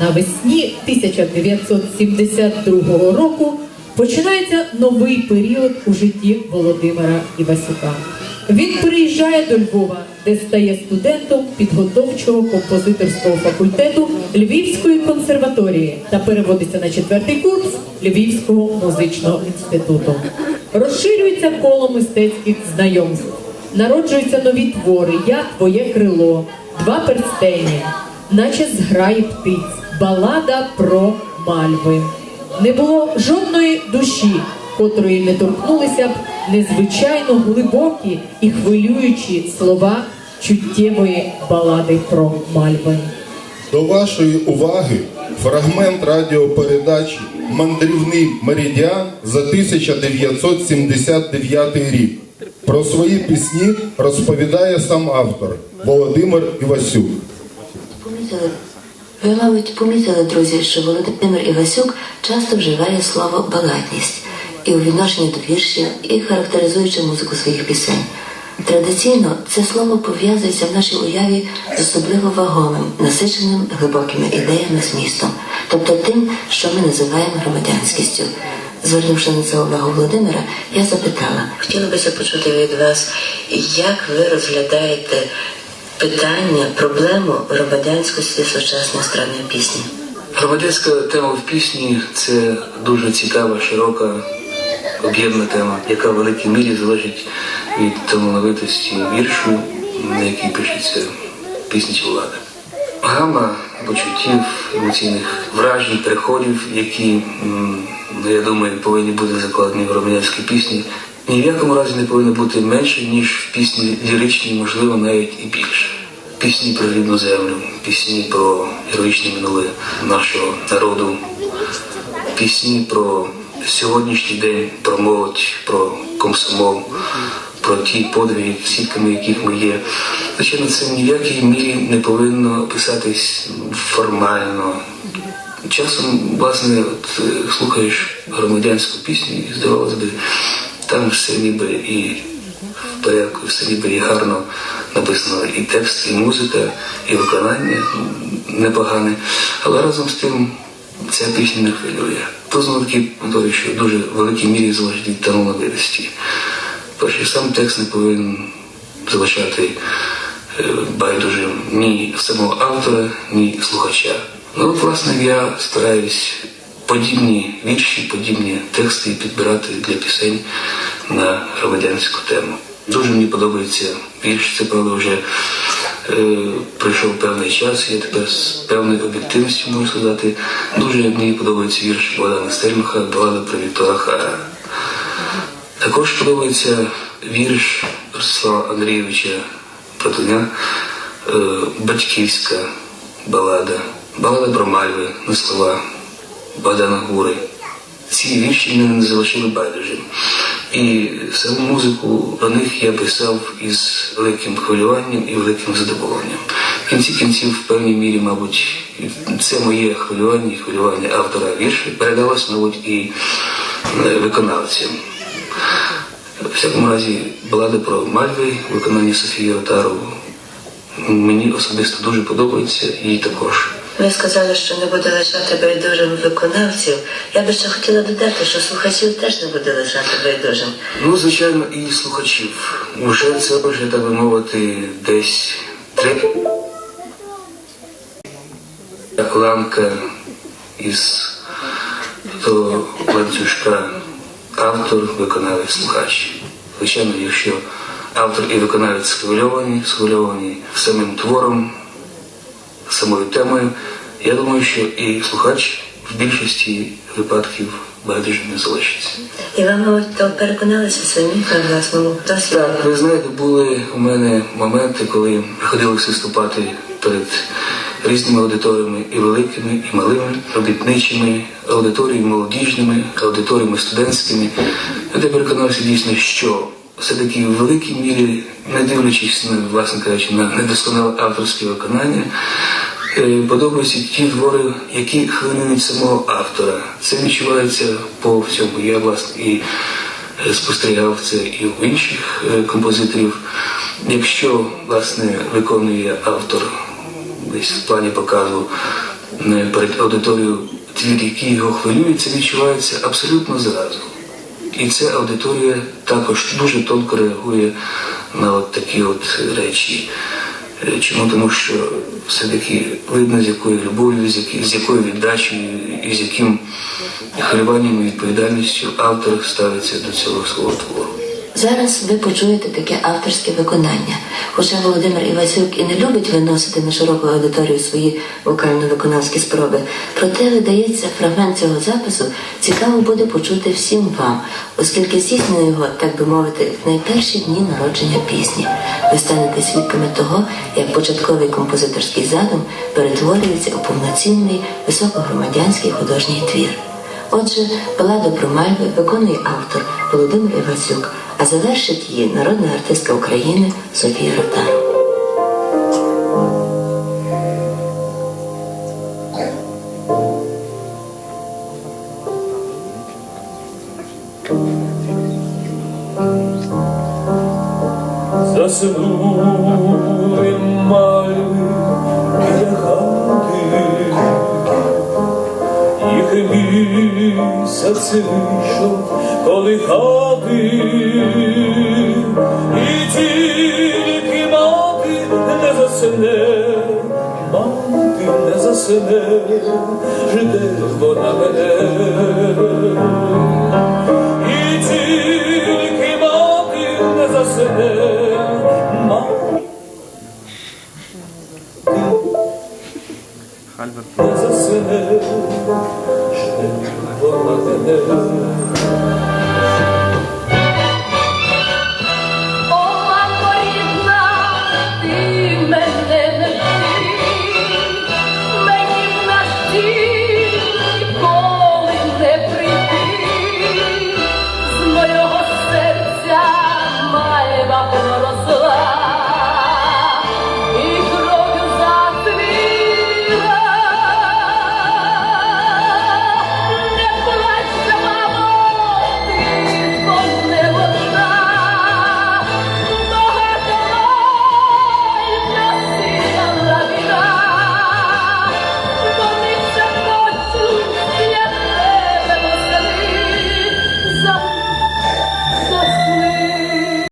Навесні 1972 року починається новий період у житті Володимира Івасюка. Він приїжджає до Львова, де стає студентом підготовчого композиторського факультету Львівської консерваторії та переводиться на четвертий курс Львівського музичного інституту. Розширюється коло мистецьких знайомств. Народжуються нові твори Я твоє крило, Два перстені, наче зграї птиць, балада про мальви. Не було жодної душі, котрої не торкнулися б незвичайно глибокі і хвилюючі слова чуттєвої балади про мальви. До вашої уваги фрагмент радіопередачі Мандрівний меридіан за 1979 рік. Про свої пісні розповідає сам автор Володимир Івасюк. Помітили, ви, мабуть, помітили, друзі, що Володимир Івасюк часто вживає слово баладність і у відношенні до віршів, і характеризуючи музику своїх пісень. Традиційно це слово пов'язується в нашій уяві з особливо вагомим, насиченим глибокими ідеями змістом, тобто тим, що ми називаємо громадянськістю. Звернувши на це увагу Володимира, я запитала, хотіла би почути від вас, як ви розглядаєте питання, проблему громадянськості сучасної естрадної пісні. Громадянська тема в пісні це дуже цікава, широка, об'ємна тема, яка в великій мірі залежить від талановитості віршу, на якій пишеться пісня чи влада. Гама почуттів, емоційних вражень, переходів, які, ну, я думаю, повинні бути закладені в громадянській пісні, ні в якому разі не повинно бути менше, ніж в пісні ліричній, можливо, навіть і більше. Пісні про рідну землю, пісні про героїчне минуле нашого народу, пісні про сьогоднішній день, про молодь, про комсомол, про ті подвиги, свідками яких ми є. Звичайно, це в якій мірі не повинно писатись формально. Часом, власне, от, е, слухаєш громадянську пісню, і здавалося би, там все ніби і в порядку, все ніби і гарно написано і текст, і музика, і виконання непогане. Але разом з тим ця пісня не хвилює. То знову таки повторюю, що дуже великій мірі залежить від талановитості. Перше, сам текст не повинен залишати е, байдужим ні самого автора, ні слухача. Ну, власне, я стараюсь подібні вірші, подібні тексти підбирати для пісень на громадянську тему. Дуже мені подобається вірш, це правда вже е, пройшов певний час, я тепер з певною об'єктивністю можу сказати. Дуже мені подобається вірш Богдана Стельмаха, балада про Віктора Хара. Також подобається вірш Ростислава Андрійовича Протоня е, Батьківська балада, балада про мальви на слова Богдана Гури. Ці вірші мене не залишили байдужим. І саму музику про них я писав із великим хвилюванням і великим задоволенням. В кінці кінців, в певній мірі, мабуть, це моє хвилювання і хвилювання автора віршів передалось, мабуть, і е, виконавцям. В всякому разі, балада про Мальви, виконання Софії Ротару, мені особисто дуже подобається і також. Ви сказали, що не буде лишати байдужим виконавців. Я би ще хотіла додати, що слухачів теж не буде лишати байдужим. Ну, звичайно, і слухачів. Уже це вже, так би мовити, десь три ланка із того ланцюжка автор, виконавець, слухач. Звичайно, якщо автор і виконавець схвильовані, схвильовані самим твором, самою темою, я думаю, що і слухач в більшості випадків байдуже не залишиться. І ви, мабуть, то переконалися самі на власному досвіді. Так, ви знаєте, були у мене моменти, коли приходилось виступати перед різними аудиторіями і великими, і малими, робітничими, аудиторіями молодіжними, аудиторіями студентськими. Я переконався дійсно, що все-таки в великій мірі, не дивлячись на, власне кажучи, на недосконале авторське виконання, е, подобаються ті твори, які хвилюють самого автора. Це відчувається по всьому. Я власне і е, спостерігав це і у інших е, композиторів. Якщо власне виконує автор десь в плані показу перед аудиторією твір, який його хвилює, це відчувається абсолютно зразу. І ця аудиторія також дуже тонко реагує на от такі от речі. Е, Чому? Тому що все-таки видно, з якою любов'ю, з, якою віддачею і з яким хвилюванням і відповідальністю автор ставиться до цього свого твору. Зараз ви почуєте таке авторське виконання. Хоча Володимир Івасюк і не любить виносити на широку аудиторію свої вокально-виконавські спроби, проте, видається, фрагмент цього запису цікаво буде почути всім вам, оскільки здійснено його, так би мовити, в найперші дні народження пісні. Ви станете свідками того, як початковий композиторський задум перетворюється у повноцінний високогромадянський художній твір. Отже, баладу про Мальви виконує автор Володимир Івасюк, а завершить її народна артистка України Софія Ротару. Мальви біля хати, їх місяць вийшов колихати, і тільки мати не засне, мати не засне, жде вона мене. І тільки мати не засне, мати